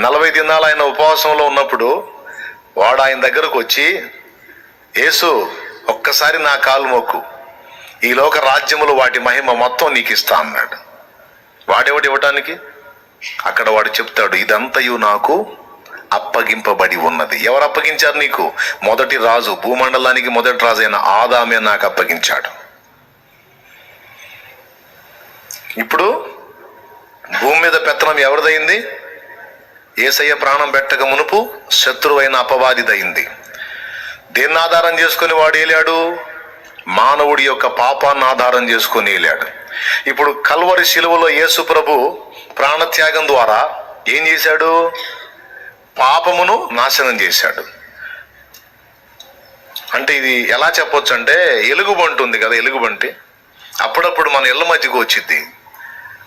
నలభై దినాలు ఆయన ఉపవాసంలో ఉన్నప్పుడు వాడు ఆయన దగ్గరకు వచ్చి యేసు ఒక్కసారి నా కాలు మొక్కు. ఈ లోక రాజ్యములు వాటి మహిమ మొత్తం నీకు ఇస్తా అన్నాడు. వాడేవాడు ఇవ్వటానికి? అక్కడ వాడు చెప్తాడు ఇదంతయు నాకు అప్పగింపబడి ఉన్నది. ఎవరు అప్పగించారు నీకు? మొదటి రాజు భూమండలానికి మొదటి రాజు అయిన ఆదామే నాకు అప్పగించాడు. ఇప్పుడు భూమి మీద పెత్తనం ఎవరిదైంది ఏసయ్య ప్రాణం పెట్టక మునుపు శత్రువైన అపవాదిదయింది దేన్ని ఆధారం చేసుకుని వాడు ఏలాడు? మానవుడి యొక్క పాపాన్ని ఆధారం చేసుకుని ఏలాడు. ఇప్పుడు కల్వరి శిలువలో యేసు ప్రభు ప్రాణత్యాగం ద్వారా ఏం చేశాడు? పాపమును నాశనం చేశాడు. అంటే ఇది ఎలా చెప్పొచ్చు అంటే ఎలుగుబంటి ఉంది కదా ఎలుగుబంటి. అప్పుడప్పుడు మన ఇళ్ళ మధ్యకు వచ్చింది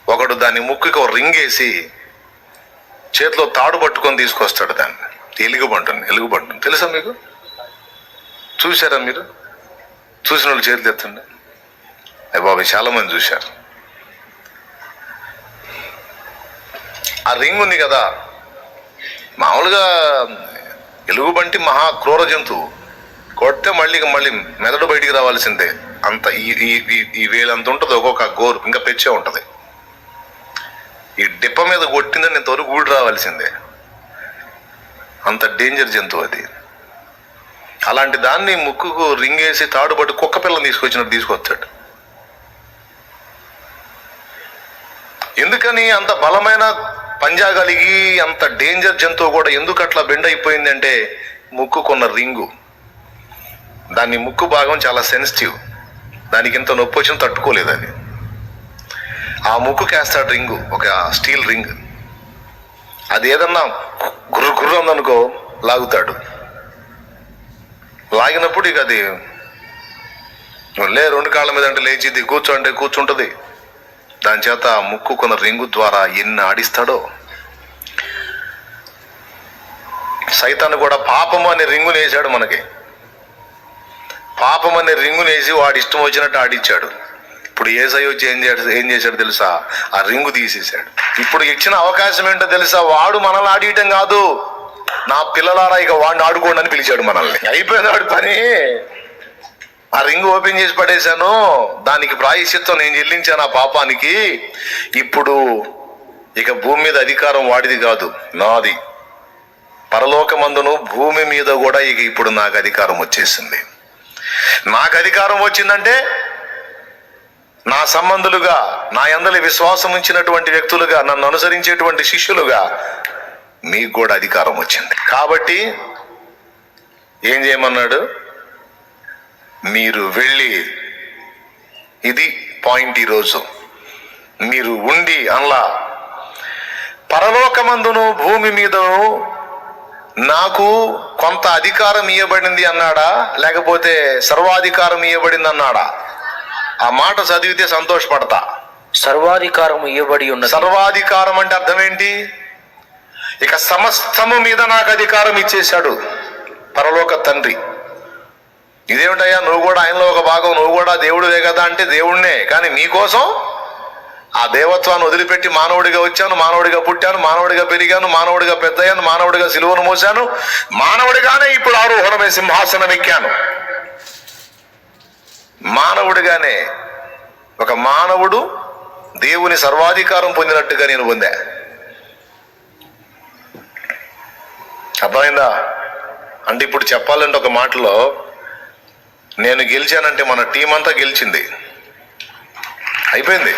ఒకడు దాన్ని ముక్కుకి ఒక రింగ్ వేసి చేతిలో తాడు పట్టుకొని తీసుకొస్తాడు దాన్ని. ఎలుగుబంటుని ఎలుగుబంటుని. తెలుసా మీకు? చూశారా మీరు? చూసిన వాళ్ళు చేతులు ఎత్తండి. అయ్యి బాబు చాలా మంది చూశారు. ఆ రింగ్ ఉంది కదా. మామూలుగా ఎలుగుబంటి మహా క్రూర జంతువు. కొడితే మళ్ళీ మళ్ళీ మెదడు బయటికి రావాల్సిందే. అంత ఈ ఈ- ఈ వేలంత ఉంటుంది ఒక్కొక్క గోరు. ఇంకా పెచ్చే ఉంటుంది. ఈ డిప్ప మీద కొట్టిందని ఇంతవరకు ఊడి రావాల్సిందే. అంత డేంజర్ జంతువు అది. అలాంటి దాన్ని ముక్కుకు రింగ్ వేసి తాడు పట్టి కుక్క పిల్లని తీసుకొచ్చినట్టు తీసుకొచ్చాడు ఎందుకని అంత బలమైన పంజా కలిగి అంత డేంజర్ జంతువు కూడా ఎందుకు అట్లా బెండ్ అయిపోయింది అంటే ముక్కుకున్న రింగు దాని ముక్కు భాగం చాలా సెన్సిటివ్ దానికి ఇంత నొప్పి వచ్చిన తట్టుకోలేదు అది. ఆ ముక్కు కేస్తాడు రింగు ఒక స్టీల్ రింగ్. అది ఏదన్నా గుర్రు గుర్రు ఉందనుకో లాగుతాడు. లాగినప్పుడు ఇక అది లే రెండు కాళ్ళ మీద అంటే లేచిది కూర్చో అంటే కూర్చుంటుంది. దాని చేత ఆ ముక్కు కొన్న రింగు ద్వారా ఎన్ని ఆడిస్తాడో. సైతాన్ని కూడా పాపము అనే రింగుని వేసాడు మనకి. పాపం అనే రింగుని వేసి వాడి ఇష్టం వచ్చినట్టు ఆడిచ్చాడు. ఇప్పుడు ఏసై వచ్చి ఏం చేశాడు? ఏం చేశాడు తెలుసా? ఆ రింగు తీసేశాడు. ఇప్పుడు ఇచ్చిన అవకాశం ఏంటో తెలుసా? వాడు మనల్ని ఆడియటం కాదు. నా పిల్లలారా ఇక వాడిని ఆడుకోండి అని పిలిచాడు మనల్ని. అయిపోయింది వాడి పని. ఆ రింగ్ ఓపెన్ చేసి పడేశాను. దానికి ప్రాయశ్చిత్వం నేను చెల్లించాను ఆ పాపానికి. ఇప్పుడు ఇక భూమి మీద అధికారం వాడిది కాదు నాది. పరలోకమందును భూమి మీద కూడా ఇక ఇప్పుడు నాకు అధికారం వచ్చేసింది. నాకు అధికారం వచ్చిందంటే నా సంబంధులుగా నా అందరి విశ్వాసం ఉంచినటువంటి వ్యక్తులుగా నన్ను అనుసరించేటువంటి శిష్యులుగా మీకు కూడా అధికారం వచ్చింది. కాబట్టి ఏం చేయమన్నాడు? మీరు వెళ్ళి ఇది పాయింట్ ఈరోజు మీరు ఉండి అలా పరలోకమందును భూమి మీదను నాకు కొంత అధికారం ఇవ్వబడింది అన్నాడా? లేకపోతే సర్వాధికారం ఇవ్వబడింది అన్నాడా ఆ మాట చదివితే సంతోషపడతా. సర్వాధికారము ఇవ్వబడి ఉన్నది. సర్వాధికారం అంటే అర్థం ఏంటి? ఇక సమస్తము మీద నాకు అధికారం ఇచ్చేశాడు పరలోక తండ్రి. ఇదేమిటయ్యా? నువ్వు కూడా ఆయనలో ఒక భాగం నువ్వు కూడా దేవుడివే కదా అంటే దేవుణ్ణే. కానీ మీకోసం ఆ దేవత్వాన్ని వదిలిపెట్టి మానవుడిగా వచ్చాను మానవుడిగా పుట్టాను మానవుడిగా పెరిగాను మానవుడిగా పెద్దయ్యాను మానవుడిగా సిలువను మోసాను మానవుడిగానే ఇప్పుడు ఆరోహణమే సింహాసనం ఎక్కాను మానవుడిగానే ఒక మానవుడు దేవుని సర్వాధికారం పొందినట్టుగా నేను పొందా. అర్థమైందా? అంటే ఇప్పుడు చెప్పాలంటే ఒక మాటలో నేను గెలిచానంటే మన టీం అంతా గెలిచింది. అయిపోయింది.